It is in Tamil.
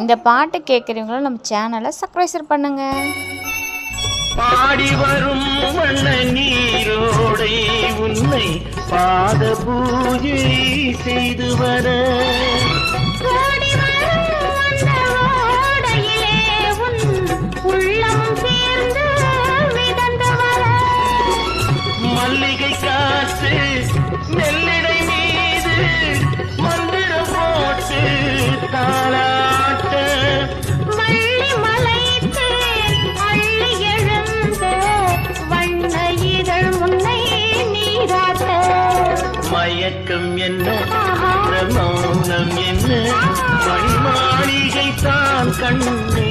இந்த பாட்டு கேட்குறவங்களும் நம்ம சேனலை சப்ஸ்கிரைப் பண்ணுங்க. பாடி வரும் வண்ண நீரோடை உன்னை பாத பூஜை செய்து வர. ஓடி வரும் அந்த ஓடையிலே உன் உள்ளம் சேர்ந்து மிதந்து வர. மல்லிகை காற்று நெல்லிடை மீது மயக்கம் என்ன? மௌனம் என்ன? மணிமாளிகை தான் கண்ணே.